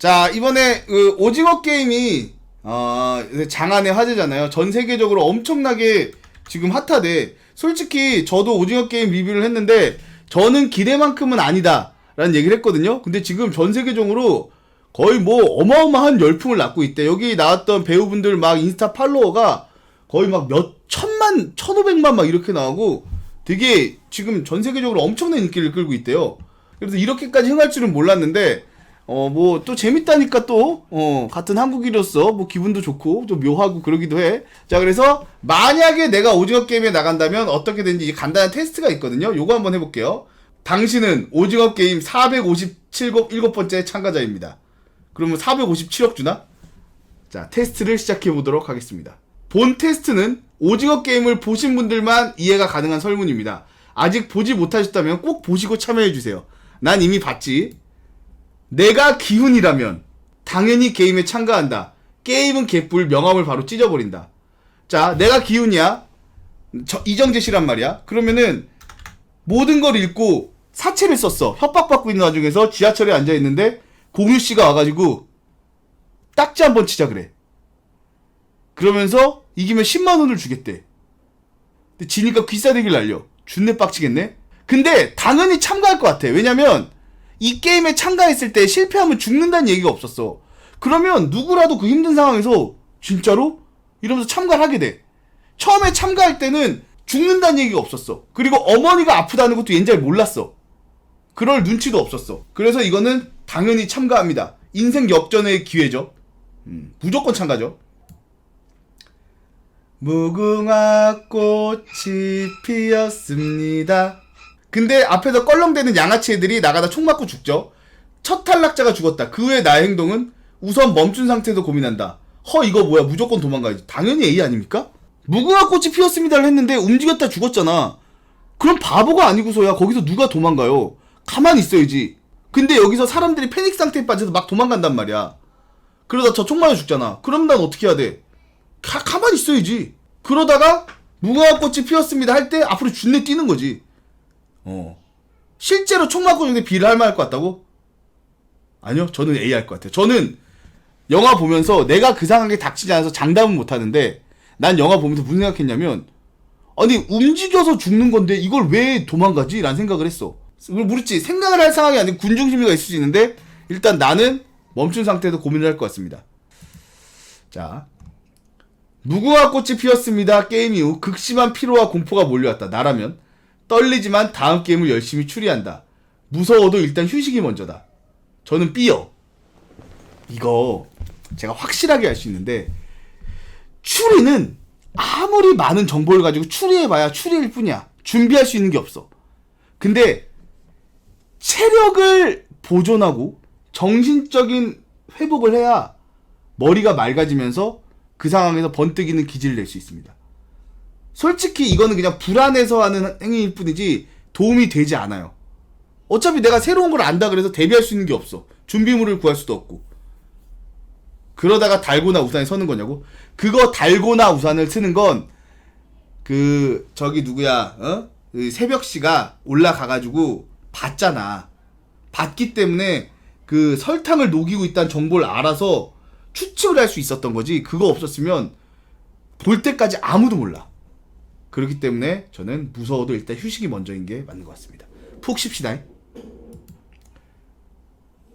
자, 이번에 그 오징어 게임이 어, 장안의 화제잖아요. 전 세계적으로 엄청나게 지금 핫하대. 솔직히 저도 오징어 게임 리뷰를 했는데 저는 기대만큼은 아니다 라는 얘기를 했거든요. 근데 지금 전 세계적으로 거의 뭐 어마어마한 열풍을 낳고 있대. 여기 나왔던 배우분들 막 인스타 팔로워가 거의 막 몇 천만, 천오백만 막 이렇게 나오고 되게 지금 전 세계적으로 엄청난 인기를 끌고 있대요. 그래서 이렇게까지 흥할 줄은 몰랐는데 어 뭐 또 재밌다니까 또 어 같은 한국인으로서 뭐 기분도 좋고 좀 묘하고 그러기도 해. 자 그래서 만약에 내가 오징어 게임에 나간다면 어떻게 되는지 간단한 테스트가 있거든요. 요거 한번 해볼게요. 당신은 오징어 게임 457곱 7번째 참가자입니다. 그러면 457억 주나? 자 테스트를 시작해 보도록 하겠습니다. 본 테스트는 오징어 게임을 보신 분들만 이해가 가능한 설문입니다. 아직 보지 못하셨다면 꼭 보시고 참여해 주세요. 난 이미 봤지. 내가 기훈이라면 당연히 게임에 참가한다. 게임은 개뿔 명함을 바로 찢어버린다. 자, 내가 기훈이야. 저, 이정재 씨란 말이야. 그러면은 모든 걸 읽고 사채를 썼어. 협박받고 있는 와중에서 지하철에 앉아 있는데 공유 씨가 와가지고 딱지 한 번 치자 그래. 그러면서 이기면 10만 원을 주겠대. 근데 지니까 귀싸대기를 날려. 준내 빡치겠네. 근데 당연히 참가할 것 같아. 왜냐면 이 게임에 참가했을 때 실패하면 죽는다는 얘기가 없었어. 그러면 누구라도 그 힘든 상황에서 진짜로 이러면서 참가를 하게 돼. 처음에 참가할 때는 죽는다는 얘기가 없었어. 그리고 어머니가 아프다는 것도 얜잘 몰랐어. 그럴 눈치도 없었어. 그래서 이거는 당연히 참가합니다. 인생 역전의 기회죠. 음, 무조건 참가죠. 무궁화 꽃이 피었습니다. 근데 앞에서 껄렁대는 양아치 애들이 나가다 총 맞고 죽죠. 첫 탈락자가 죽었다. 그 후에 나의 행동은 우선 멈춘 상태에서 고민한다. 허 이거 뭐야 무조건 도망가야지. 당연히 A 아닙니까? 무궁화 꽃이 피었습니다를 했는데 움직였다 죽었잖아. 그럼 바보가 아니고서야 거기서 누가 도망가요? 가만히 있어야지. 근데 여기서 사람들이 패닉 상태에 빠져서 막 도망간단 말이야. 그러다 저 총 맞아 죽잖아. 그럼 난 어떻게 해야 돼? 가, 가만히 있어야지. 그러다가 무궁화 꽃이 피었습니다 할 때 앞으로 준내 뛰는 거지. 어. 실제로 총 맞고 있는데 B를 할 만할 것 같다고? 아니요. 저는 A 할 것 같아요. 저는 영화 보면서 내가 그 상황에 닥치지 않아서 장담은 못 하는데 난 영화 보면서 무슨 생각했냐면 아니 움직여서 죽는 건데 이걸 왜 도망가지? 라는 생각을 했어. 모르지 생각을 할 상황이 아니고 군중심리가 있을 수 있는데 일단 나는 멈춘 상태에서 고민을 할 것 같습니다. 자 무궁화 꽃이 피었습니다. 게임 이후 극심한 피로와 공포가 몰려왔다. 나라면 떨리지만 다음 게임을 열심히 추리한다. 무서워도 일단 휴식이 먼저다. 저는 B요. 이거 제가 확실하게 할수 있는데 추리는 아무리 많은 정보를 가지고 추리해봐야 추리일 뿐이야. 준비할 수 있는 게 없어. 근데 체력을 보존하고 정신적인 회복을 해야 머리가 맑아지면서 그 상황에서 번뜩이는 기질을 낼 수 있습니다. 솔직히 이거는 그냥 불안해서 하는 행위일 뿐이지 도움이 되지 않아요. 어차피 내가 새로운 걸 안다 그래서 대비할 수 있는 게 없어. 준비물을 구할 수도 없고. 그러다가 달고나 우산에 서는 거냐고? 그거 달고나 우산을 쓰는 건 그 저기 누구야? 어? 그 새벽 씨가 올라가가지고 봤잖아. 봤기 때문에 그 설탕을 녹이고 있다는 정보를 알아서 추측을 할 수 있었던 거지. 그거 없었으면 볼 때까지 아무도 몰라. 그렇기 때문에 저는 무서워도 일단 휴식이 먼저인 게 맞는 것 같습니다. 푹 쉽시다.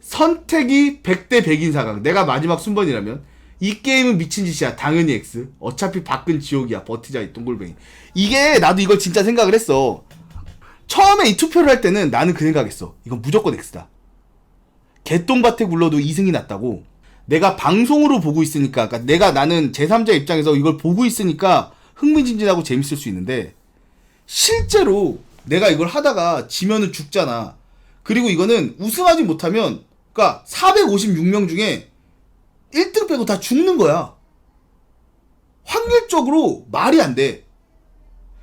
선택이 100대 100인 상황. 내가 마지막 순번이라면 이 게임은 미친 짓이야. 당연히 X. 어차피 밖은 지옥이야. 버티자 이 동글뱅이. 이게 나도 이걸 진짜 생각을 했어. 처음에 이 투표를 할 때는 나는 그 생각했어. 이건 무조건 X다. 개똥밭에 굴러도 이승이 낫다고. 내가 방송으로 보고 있으니까, 그러니까 내가 나는 제3자 입장에서 이걸 보고 있으니까 흥미진진하고 재밌을 수 있는데 실제로 내가 이걸 하다가 지면은 죽잖아. 그리고 이거는 우승하지 못하면 그러니까 456명 중에 1등 빼고 다 죽는 거야. 확률적으로 말이 안 돼.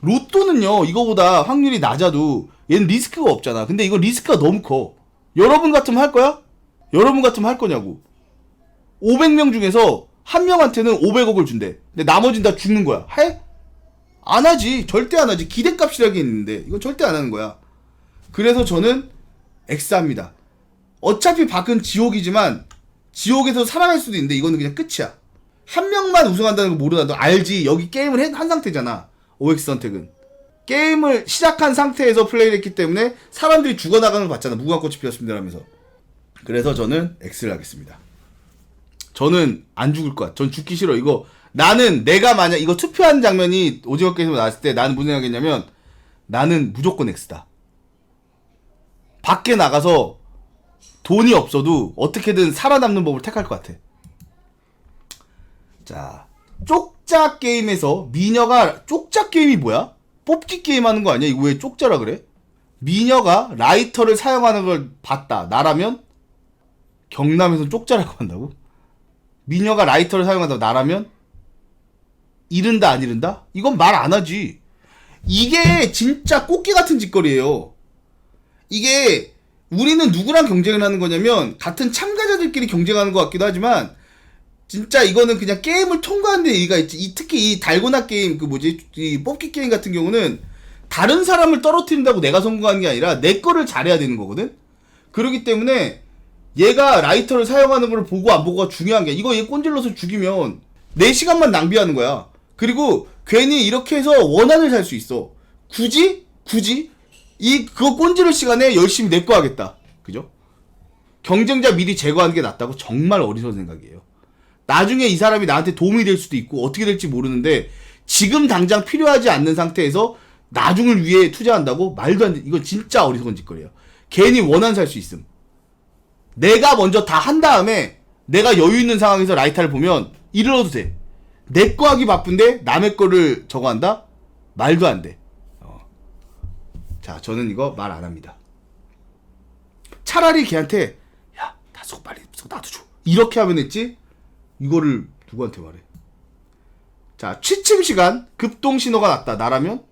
로또는요, 이거보다 확률이 낮아도 얘는 리스크가 없잖아. 근데 이거 리스크가 너무 커. 여러분 같으면 할 거야? 여러분 같으면 할 거냐고. 500명 중에서 한 명한테는 500억을 준대. 근데 나머지는 다 죽는 거야. 해? 안 하지. 절대 안 하지. 기대값이라게 있는데. 이건 절대 안 하는 거야. 그래서 저는 X합니다. 어차피 밖은 지옥이지만 지옥에서 살아갈 수도 있는데 이거는 그냥 끝이야. 한 명만 우승한다는 거 모르나 너 알지? 여기 게임을 해- 한 상태잖아. OX 선택은. 게임을 시작한 상태에서 플레이를 했기 때문에 사람들이 죽어나가는 걸 봤잖아. 무궁화 꽃이 피었습니다 하면서. 그래서 저는 X를 하겠습니다. 저는 안 죽을 거야. 전 죽기 싫어. 이거 나는 내가 만약 이거 투표하는 장면이 오징어 게임에서 나왔을 때 나는 무슨 생각했냐면 나는 무조건 X다. 밖에 나가서 돈이 없어도 어떻게든 살아남는 법을 택할 것 같아. 자, 쪽자 게임에서 미녀가 쪽자 게임이 뭐야? 뽑기 게임 하는 거 아니야? 이거 왜 쪽자라 그래? 미녀가 라이터를 사용하는 걸 봤다. 나라면 경남에서 쪽자라고 한다고? 미녀가 라이터를 사용한다고 나라면 이른다 안 이른다? 이건 말 안 하지. 이게 진짜 꽃게 같은 짓거리예요. 이게 우리는 누구랑 경쟁을 하는 거냐면 같은 참가자들끼리 경쟁하는 것 같기도 하지만 진짜 이거는 그냥 게임을 통과하는 데 의의가 있지. 이 특히 이 달고나 게임 그 뭐지 이 뽑기 게임 같은 경우는 다른 사람을 떨어뜨린다고 내가 성공하는 게 아니라 내 거를 잘해야 되는 거거든. 그렇기 때문에 얘가 라이터를 사용하는 걸 보고 안 보고가 중요한 게 이거 얘 꼰질러서 죽이면 내 시간만 낭비하는 거야. 그리고 괜히 이렇게 해서 원한을 살 수 있어. 굳이 굳이 이 그거 꼰지를 시간에 열심히 내 거 하겠다. 그죠? 경쟁자 미리 제거하는 게 낫다고 정말 어리석은 생각이에요. 나중에 이 사람이 나한테 도움이 될 수도 있고 어떻게 될지 모르는데 지금 당장 필요하지 않는 상태에서 나중을 위해 투자한다고 말도 안 돼. 이건 진짜 어리석은 짓거리야. 괜히 원한 살 수 있음. 내가 먼저 다 한 다음에 내가 여유 있는 상황에서 라이터를 보면 이르러도 돼. 내 거 하기 바쁜데 남의 거를 저거 한다? 말도 안 돼. 어. 자, 저는 이거 말 안 합니다. 차라리 걔한테 야, 나속 빨리 속 나도 줘. 이렇게 하면 했지. 이거를 누구한테 말해? 자, 취침 시간 급동 신호가 났다. 나라면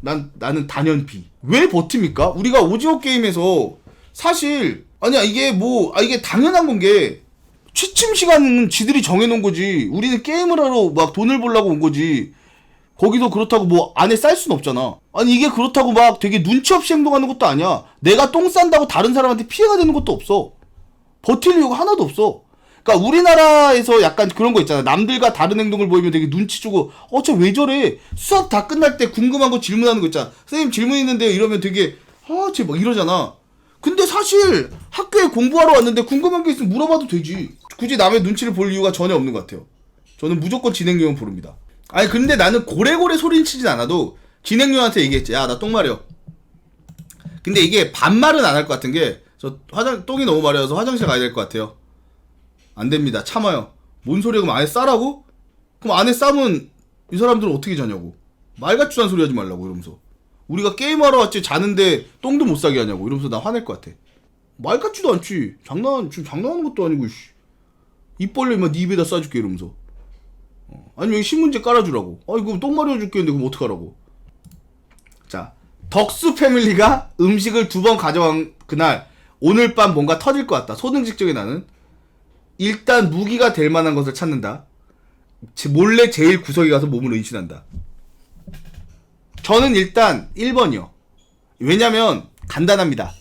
난 나는 단연 B. 왜 버팁니까? 우리가 오징어 게임에서 사실 아니야 이게 뭐 아 이게 당연한 건 게 취침 시간은 지들이 정해놓은 거지. 우리는 게임을 하러 막 돈을 벌려고 온 거지. 거기서 그렇다고 뭐 안에 쌀 순 없잖아. 아니 이게 그렇다고 막 되게 눈치 없이 행동하는 것도 아니야. 내가 똥 싼다고 다른 사람한테 피해가 되는 것도 없어. 버틸 이유가 하나도 없어. 그러니까 우리나라에서 약간 그런 거 있잖아. 남들과 다른 행동을 보이면 되게 눈치 주고 어저왜 저래? 수업 다 끝날 때 궁금한 거 질문하는 거 있잖아. 선생님 질문 있는데요. 이러면 되게 아쟤 막 이러잖아. 근데 사실 학교에 공부하러 왔는데 궁금한 게 있으면 물어봐도 되지. 굳이 남의 눈치를 볼 이유가 전혀 없는 것 같아요. 저는 무조건 진행요원 부릅니다. 아니 근데 나는 고래고래 소리는 치진 않아도 진행요한테 얘기했지. 야 나 똥 마려. 근데 이게 반말은 안 할 것 같은 게 저 화장 똥이 너무 마려워서 화장실 가야 될 것 같아요. 안 됩니다. 참아요. 뭔 소리야 그럼 안에 싸라고? 그럼 안에 싸면 이 사람들은 어떻게 자냐고. 말 같지도 않은 소리 하지 말라고 이러면서. 우리가 게임하러 왔지 자는데 똥도 못 싸게 하냐고 이러면서 나 화낼 것 같아. 말 같지도 않지. 장난 지금 장난하는 것도 아니고 씨. 입 벌리면 네 입에다 싸줄게 이러면서. 어. 아니 여기 신문지 깔아주라고. 아 이거 똥 마려 줄겠는데 그럼 어떡하라고. 자 덕수 패밀리가 음식을 두 번 가져간 그날 오늘 밤 뭔가 터질 것 같다. 소등 직전에 나는 일단 무기가 될 만한 것을 찾는다. 제- 몰래 제일 구석에 가서 몸을 은신한다. 저는 일단 1번이요. 왜냐면 간단합니다.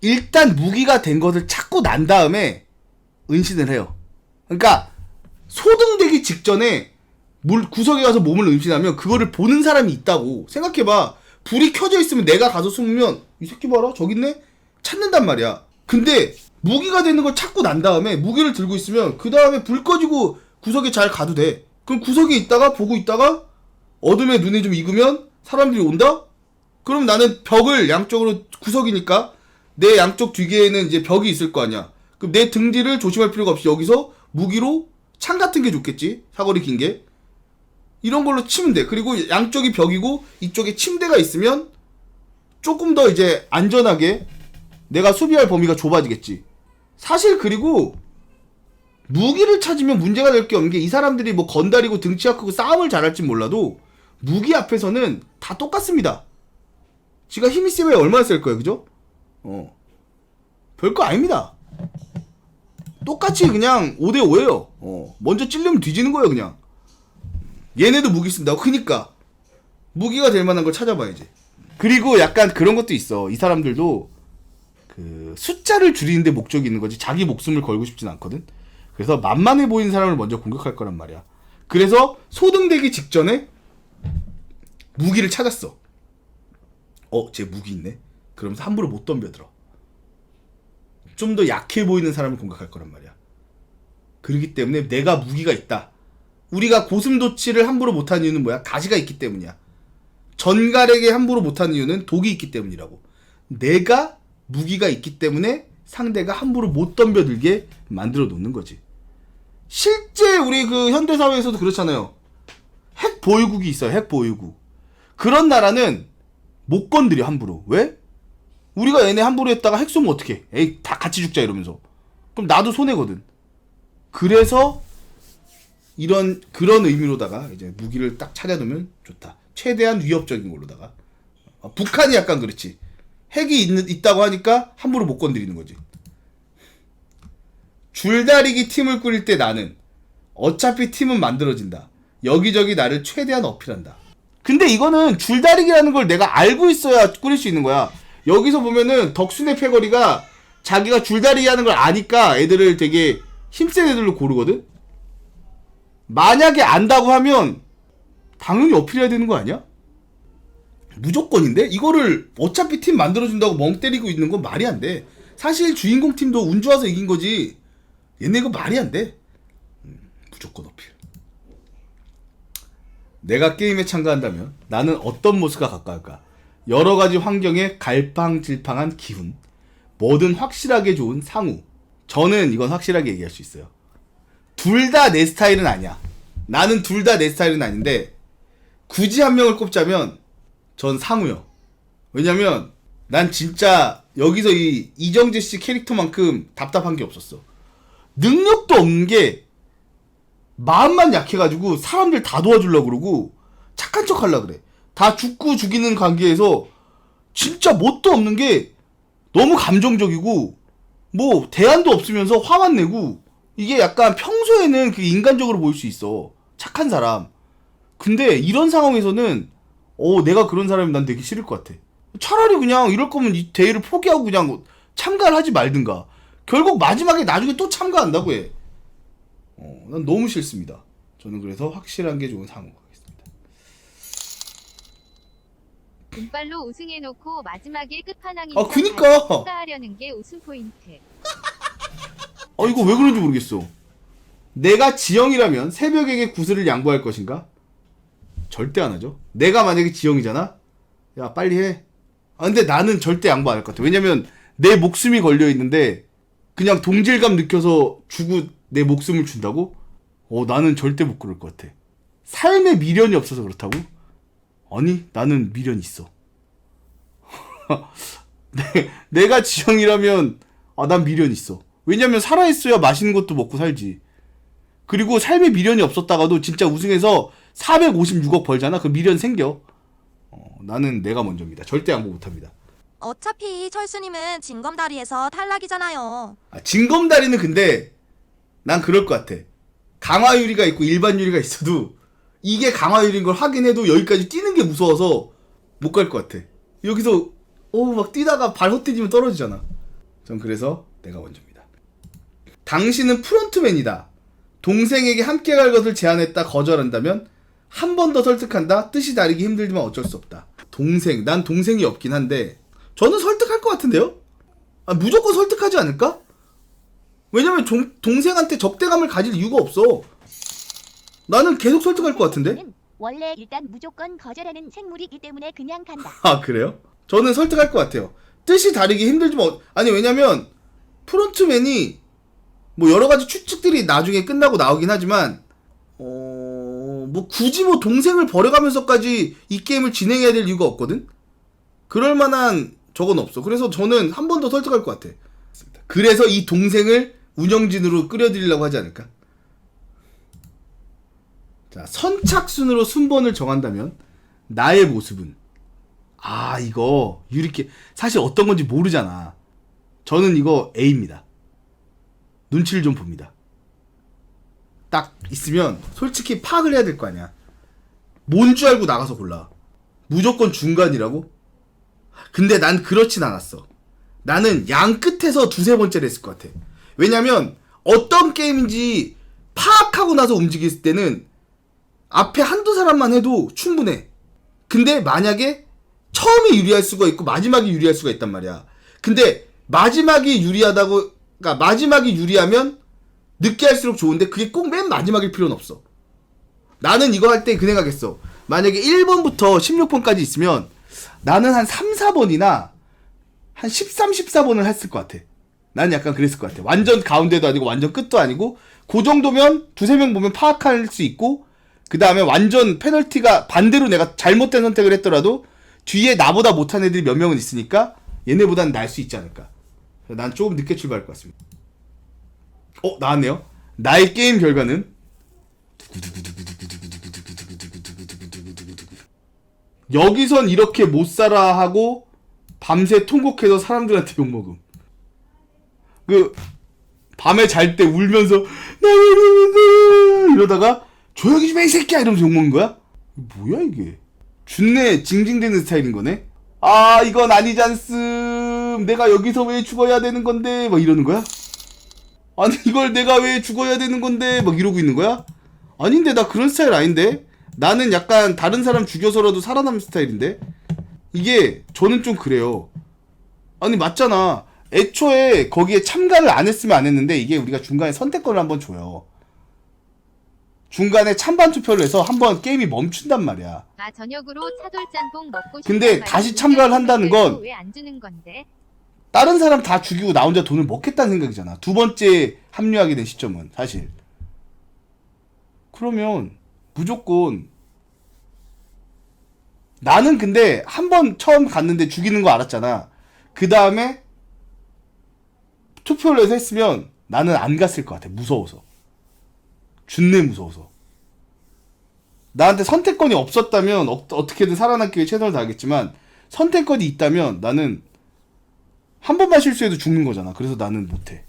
일단 무기가 된 것을 찾고 난 다음에 은신을 해요. 그러니까 소등되기 직전에 물 구석에 가서 몸을 은신하면 그거를 보는 사람이 있다고 생각해봐. 불이 켜져 있으면 내가 가서 숨으면 이 새끼 봐라 저기 있네 찾는단 말이야. 근데 무기가 되는 걸 찾고 난 다음에 무기를 들고 있으면 그 다음에 불 꺼지고 구석에 잘 가도 돼. 그럼 구석에 있다가 보고 있다가 어둠에 눈이 좀 익으면 사람들이 온다? 그럼 나는 벽을 양쪽으로 구석이니까 내 양쪽 뒤에는 이제 벽이 있을 거 아니야. 그럼 내 등 뒤를 조심할 필요가 없이 여기서 무기로 창 같은 게 좋겠지. 사거리 긴 게. 이런 걸로 돼. 그리고 양쪽이 벽이고 이쪽에 침대가 있으면 조금 더 이제 안전하게 내가 수비할 범위가 좁아지겠지. 사실 그리고 무기를 찾으면 문제가 될 게 없는 게 이 사람들이 뭐 건달이고 등치가 크고 싸움을 잘할지 몰라도 무기 앞에서는 다 똑같습니다. 지가 힘이 세면 얼마나 셀 거예요, 그죠? 어. 별거 아닙니다. 똑같이 그냥 5대5예요. 어. 먼저 찔르면 뒤지는 거예요, 그냥. 얘네도 무기 쓴다고? 그니까. 무기가 될 만한 걸 찾아봐야지. 그리고 약간 그런 것도 있어. 이 사람들도 그 숫자를 줄이는데 목적이 있는 거지 자기 목숨을 걸고 싶진 않거든. 그래서 만만해 보이는 사람을 먼저 공격할 거란 말이야. 그래서 소등되기 직전에 무기를 찾았어. 어, 쟤 무기 있네. 그러면서 함부로 못 덤벼들어. 좀 더 약해 보이는 사람을 공격할 거란 말이야. 그렇기 때문에 내가 무기가 있다. 우리가 고슴도치를 함부로 못하는 이유는 뭐야? 가시가 있기 때문이야. 전갈에게 함부로 못하는 이유는 독이 있기 때문이라고. 내가 무기가 있기 때문에 상대가 함부로 못 덤벼들게 만들어 놓는 거지. 실제 우리 그 현대 사회에서도 그렇잖아요. 핵 보유국이 있어요. 핵 보유국. 그런 나라는 못 건드려 함부로. 왜? 우리가 얘네 함부로 했다가 핵 쏘면 어떡해? 에이 다 같이 죽자 이러면서. 그럼 나도 손해거든. 그래서 이런 그런 의미로다가 이제 무기를 딱 차려두면 좋다. 최대한 위협적인 걸로다가 어, 북한이 약간 그렇지. 핵이 있는, 있다고 하니까 함부로 못 건드리는 거지. 줄다리기 팀을 꾸릴 때 나는 어차피 팀은 만들어진다. 여기저기 나를 최대한 어필한다. 근데 이거는 줄다리기라는 걸 내가 알고 있어야 꾸릴 수 있는 거야. 여기서 보면은 덕순의 패거리가 자기가 줄다리기 하는 걸 아니까 애들을 되게 힘센 애들로 고르거든? 만약에 안다고 하면 당연히 어필해야 되는 거 아니야? 무조건인데? 이거를 어차피 팀 만들어준다고 멍 때리고 있는 건 말이 안 돼. 사실 주인공 팀도 운 좋아서 이긴 거지. 얘네 이거 말이 안 돼. 음, 무조건 어필. 내가 게임에 참가한다면 나는 어떤 모습과 가까울까? 여러 가지 환경에 갈팡질팡한 기운, 뭐든 확실하게 좋은 상우. 저는 이건 확실하게 얘기할 수 있어요. 둘 다 내 스타일은 아니야. 나는 둘 다 내 스타일은 아닌데 굳이 한 명을 꼽자면 전 상우요. 왜냐면 난 진짜 여기서 이 이정재 씨 캐릭터만큼 답답한 게 없었어. 능력도 없는 게 마음만 약해가지고 사람들 다 도와주려고 그러고 착한 척 하려 그래. 다 죽고 죽이는 관계에서 진짜 뭣도 없는 게 너무 감정적이고 뭐 대안도 없으면서 화만 내고 이게 약간 평소에는 그 인간적으로 보일 수 있어. 착한 사람. 근데 이런 상황에서는 어 내가 그런 사람이 난 되게 싫을 것 같아. 차라리 그냥 이럴 거면 이 대회를 포기하고 그냥 참가를 하지 말든가. 결국 마지막에 나중에 또 참가한다고 해. 어, 난 너무 싫습니다. 저는 그래서 확실한 게 좋은 상호 가겠습니다. 운빨로 우승해놓고 마지막에 끝판왕이 아, 그니까! 참가하려는 게 웃음 포인트. 어 이거 왜 그런지 모르겠어. 내가 지영이라면 새벽에게 구슬을 양보할 것인가? 절대 안 하죠. 내가 만약에 지영이잖아. 야 빨리 해. 아 근데 나는 절대 양보 안 할 것 같아. 왜냐면 내 목숨이 걸려 있는데 그냥 동질감 느껴서 주고 내 목숨을 준다고? 어 나는 절대 못 그럴 것 같아. 삶에 미련이 없어서 그렇다고? 아니 나는 미련 있어. 내, 내가 지영이라면 아 난 미련 있어. 왜냐면 살아있어야 맛있는 것도 먹고 살지. 그리고 삶에 미련이 없었다가도 진짜 우승해서 456억 벌잖아. 그 미련 생겨. 어, 나는 내가 먼저입니다. 절대 양보 못합니다. 어차피 철수님은 징검다리에서 탈락이잖아요. 아, 징검다리는 근데 난 그럴 것 같아. 강화 유리가 있고 일반 유리가 있어도 이게 강화 유리인 걸 확인해도 여기까지 뛰는 게 무서워서 못 갈 것 같아. 여기서 어막 뛰다가 발 헛디디면 떨어지잖아. 전 그래서 내가 먼저입니다. 당신은 프론트맨이다. 동생에게 함께 갈 것을 제안했다 거절한다면 한 번 더 설득한다. 뜻이 다르기 힘들지만 어쩔 수 없다. 동생, 난 동생이 없긴 한데 저는 설득할 것 같은데요? 아, 무조건 설득하지 않을까? 왜냐면 종- 동생한테 적대감을 가질 이유가 없어. 나는 계속 설득할 것 같은데? 는 원래 일단 무조건 거절하는 생물이기 때문에 그냥 간다. 아 그래요? 저는 설득할 것 같아요. 뜻이 다르기 힘들지만 어- 아니 왜냐면 프론트맨이 뭐 여러 가지 추측들이 나중에 끝나고 나오긴 하지만 어뭐 굳이 뭐 동생을 버려가면서까지 이 게임을 진행해야 될 이유가 없거든. 그럴 만한 적은 없어. 그래서 저는 한 번 더 설득할 것 같아. 그래서 이 동생을 운영진으로 끌어들이려고 하지 않을까? 자, 선착순으로 순번을 정한다면 나의 모습은 아 이거 유리케 사실 어떤 건지 모르잖아. 저는 이거 A입니다. 눈치를 좀 봅니다. 딱 있으면 솔직히 파악을 해야 될 거 아니야. 뭔 줄 알고 나가서 골라. 무조건 중간이라고? 근데 난 그렇진 않았어. 나는 양 끝에서 두세 번째를 했을 것 같아. 왜냐면 어떤 게임인지 파악하고 나서 움직였을 때는 앞에 한두 사람만 해도 충분해. 근데 만약에 처음에 유리할 수가 있고 마지막에 유리할 수가 있단 말이야. 근데 마지막이 유리하다고, 그러니까 마지막이 유리하면 늦게 할수록 좋은데 그게 꼭 맨 마지막일 필요는 없어. 나는 이거 할 때 그 생각했어. 만약에 1번부터 16번까지 있으면 나는 한 3, 4번이나 한 13, 14번을 했을 것 같아. 난 약간 그랬을 것 같아. 완전 가운데도 아니고 완전 끝도 아니고 그 정도면 두세 명 보면 파악할 수 있고 그 다음에 완전 페널티가 반대로 내가 잘못된 선택을 했더라도 뒤에 나보다 못한 애들이 몇 명은 있으니까 얘네보다는 날수 있지 않을까. 난 조금 늦게 출발할 것 같습니다. 어 나왔네요. 나의 게임 결과는 여기선 이렇게 못 살아 하고 밤새 통곡해서 사람들한테 욕먹음. 그 밤에 잘 때 울면서 나 이러다가 조용히 좀 해 이 새끼야 이러면서 욕먹는 거야? 뭐야 이게? 준내 징징대는 스타일인 거네? 아 이건 아니잖음 내가 여기서 왜 죽어야 되는 건데 막 이러는 거야? 아니 이걸 내가 왜 죽어야 되는 건데 막 이러고 있는 거야? 아닌데 나 그런 스타일 아닌데? 나는 약간 다른 사람 죽여서라도 살아남는 스타일인데? 이게 저는 좀 그래요. 아니 맞잖아. 애초에 거기에 참가를 안 했으면 안 했는데 이게 우리가 중간에 선택권을 한번 줘요. 중간에 찬반 투표를 해서 한번 게임이 멈춘단 말이야. 아 저녁으로 차돌짬뽕 먹고 근데 다시 참가를 한다는 건 왜안 주는 건데? 다른 사람 다 죽이고 나 혼자 돈을 먹겠다는 생각이잖아. 두 번째 합류하게 된 시점은 사실. 그러면 무조건 나는 근데 한 번 처음 갔는데 죽이는 거 알았잖아. 그 다음에 투표를 해서 했으면 나는 안 갔을 것 같아. 무서워서. 준내 무서워서. 나한테 선택권이 없었다면 어, 어떻게든 살아남기 위해 최선을 다하겠지만 선택권이 있다면 나는 한 번만 실수해도 죽는 거잖아. 그래서 나는 못해.